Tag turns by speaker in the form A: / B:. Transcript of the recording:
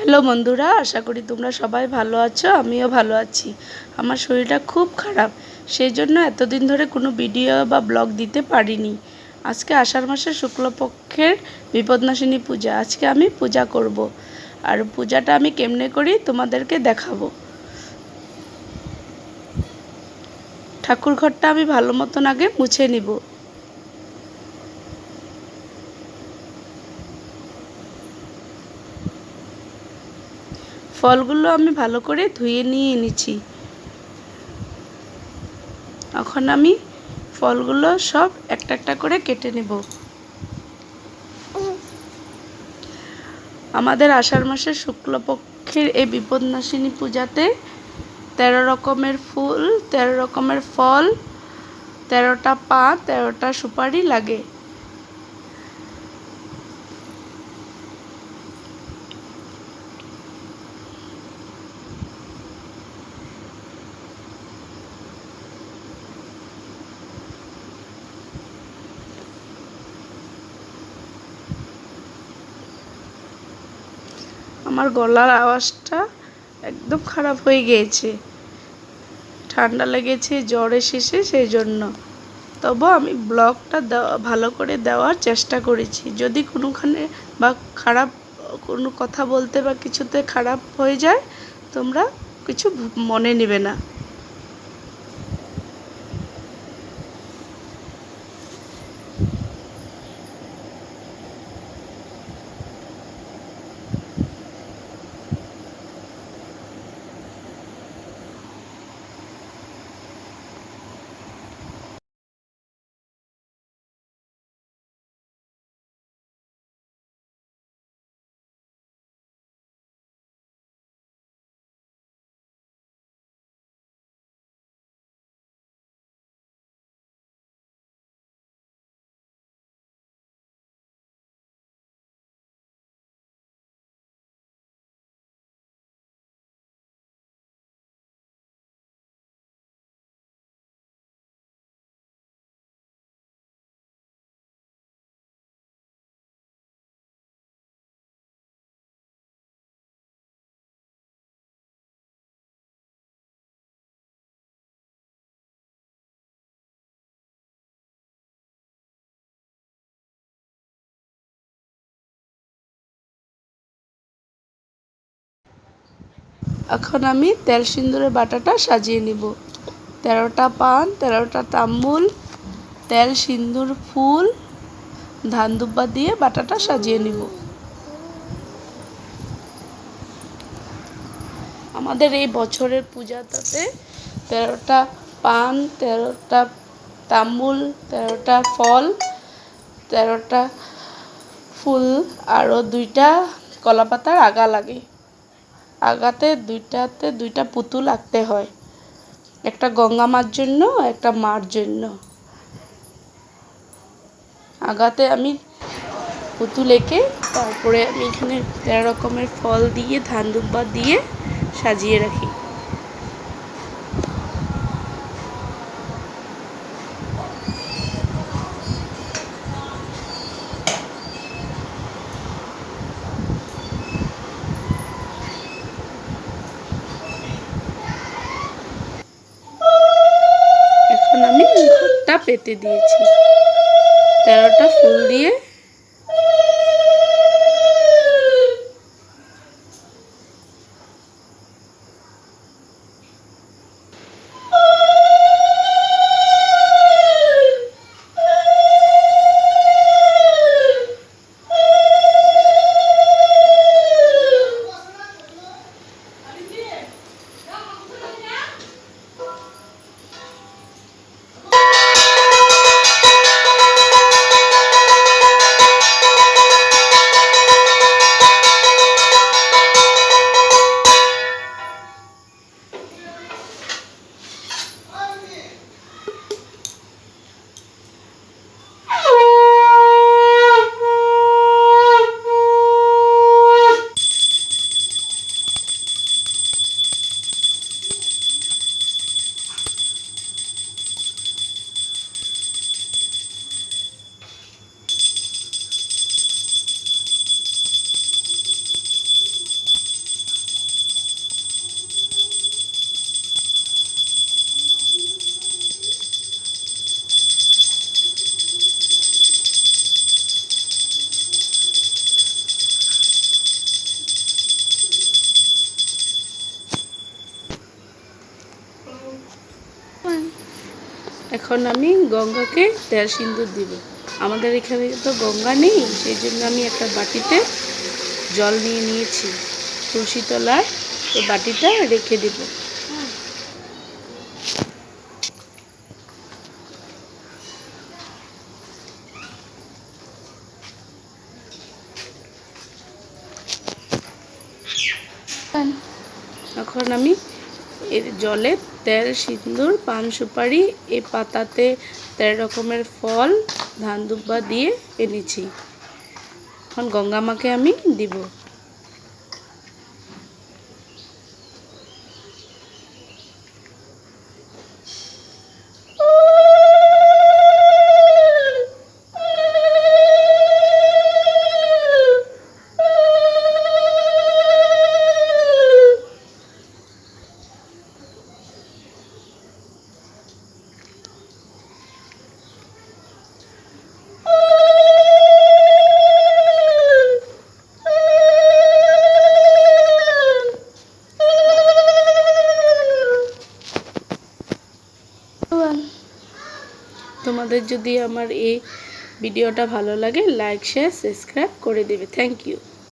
A: Hello বন্ধুরা, আশা করি তোমরা সবাই ভালো আছো, আমিও ভালো আছি। আমার শরীরটা খুব খারাপ সেই জন্য এতদিন ধরে কোনো ভিডিও বা ব্লগ দিতে পারিনি। আজকে আষাঢ় মাসের শুক্লপক্ষের বিপদনাশিনী পূজা, আজকে আমি পূজা করব। আর পূজাটা আমি কেমনে করি তোমাদেরকে দেখাবো। ঠাকুর ঘরটা আমি ভালো মতন আগে মুছে নিব। ফলগুলো আমি ভালো করে ধুয়ে নিয়ে এনেছি এখন আমি ফলগুলো সব একটা একটা করে কেটে নেব। আমাদের আষাঢ় মাসের শুক্লপক্ষের এই বিপদনাশিনী পূজাতে তেরো রকমের ফুল, তেরো রকমের ফল, তেরোটা পা, তেরোটা সুপারি লাগে। আমার গলার আওয়াজটা একদম খারাপ হয়ে গিয়েছে। ঠান্ডা লেগেছে জ্বর এসেছে সেই জন্য তবু আমি ব্লগটা ভালো করে দেওয়ার চেষ্টা করেছি। যদি কোনোখানে বা খারাপ, কোনো কথা বলতে বা কিছুতে খারাপ হয়ে যায়, তোমরা কিছু মনে নেবে না। এখন আমি তেল সিন্দুরের বাটাটা সাজিয়ে নিব। তেরোটা পান, তেরোটা তাম্বুল, তেল, সিন্দুর, ফুল, ধান দুব্বা দিয়ে বাটাটা সাজিয়ে নিব। আমাদের এই বছরের পূজাটাতে তেরোটা পান, তেরোটা তাম্বুল, তেরোটা ফল, তেরোটা ফুল, আরও দুইটা কলাপাতার আগা লাগে। আগাতে দুইটাতে দুইটা পুতুল আঁকতে হয়। একটা গঙ্গা মার জন্য, একটা মার জন্য। আগাতে আমি পুতুল এঁকে তারপরে আমি এখানে তেরো রকমের ফল দিয়ে, ধান দুব্বা দিয়ে সাজিয়ে রাখি এখন আমি ঘরটা পেতে দিয়েছি। তেরোটা ফুল দিয়ে এখন আমি গঙ্গাকে তেল সিন্দুর দিব। আমাদের এখানে তো গঙ্গা নেই, সেই জন্য আমি একটা বাটিতে জল নিয়ে নিয়েছি। তুলসী তলায় এই বাটিটা রেখে দেব। এখন আমি এর জলে তেল সিন্দুর পান সুপারি এই পাতাতে তেরো রকমের ফল, ধান দিয়ে এনেছি। এখন গঙ্গা মাকে আমি দিব। তোমাদের যদি আমার এই ভিডিওটা ভালো লাগে লাইক শেয়ার সাবস্ক্রাইব করে দেবে। Thank you